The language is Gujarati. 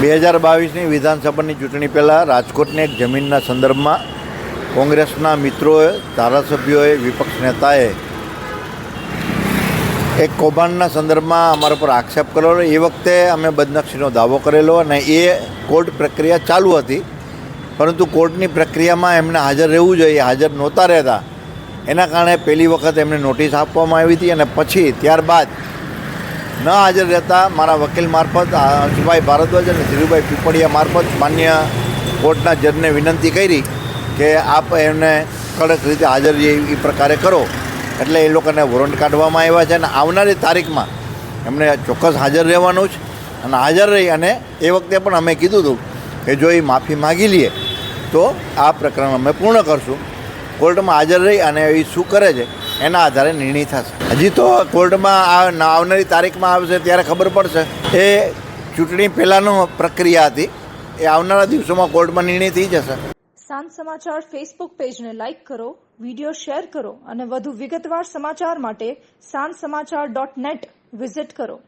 બે હજાર બાવીસની વિધાનસભાની ચૂંટણી પહેલાં રાજકોટની એક જમીનના સંદર્ભમાં કોંગ્રેસના મિત્રોએ, ધારાસભ્યોએ, વિપક્ષ નેતાએ એક કૌભાંડના સંદર્ભમાં અમારા પર આક્ષેપ કરેલો એ વખતે અમે બદનક્ષીનો દાવો કરેલો અને એ કોર્ટ પ્રક્રિયા ચાલુ હતી. પરંતુ કોર્ટની પ્રક્રિયામાં એમને હાજર રહેવું જોઈએ, હાજર નહોતા રહેતા. એના કારણે પહેલી વખત એમને નોટિસ આપવામાં આવી હતી અને પછી ત્યારબાદ ન હાજર રહેતા મારા વકીલ મારફત, આ ભારદ્વાજ અને ધીરુભાઈ પીપળિયા મારફત માન્ય કોર્ટના જજને વિનંતી કરી કે આપ એમને કડક રીતે હાજર એ પ્રકારે કરો. એટલે એ લોકોને વોરંટ કાઢવામાં આવ્યા છે અને આવનારી તારીખમાં એમને ચોક્કસ હાજર રહેવાનું છે. અને હાજર રહી અને એ વખતે પણ અમે કીધું હતું કે જો એ માફી માગી લઈએ તો આ પ્રકરણ અમે પૂર્ણ કરશું. કોર્ટમાં હાજર રહી અને એ શું કરે છે એના આધારે નિર્ણય થશે. હજી તો કોર્ટમાં આવનારી તારીખમાં આવશે ત્યારે ખબર પડશે. એ ચૂંટણી પહેલાંનું પ્રક્રિયા હતી. એ આવનારા દિવસોમાં કોર્ટમાં નિર્ણય થઈ જશે. સાંજ સમાચાર ફેસબુક પેજને લાઇક કરો વીડિયો શેર કરો અને વધુ વિગતવાર સમાચાર માટે સાંજ સમાચાર ડોટ નેટ વિઝિટ કરો.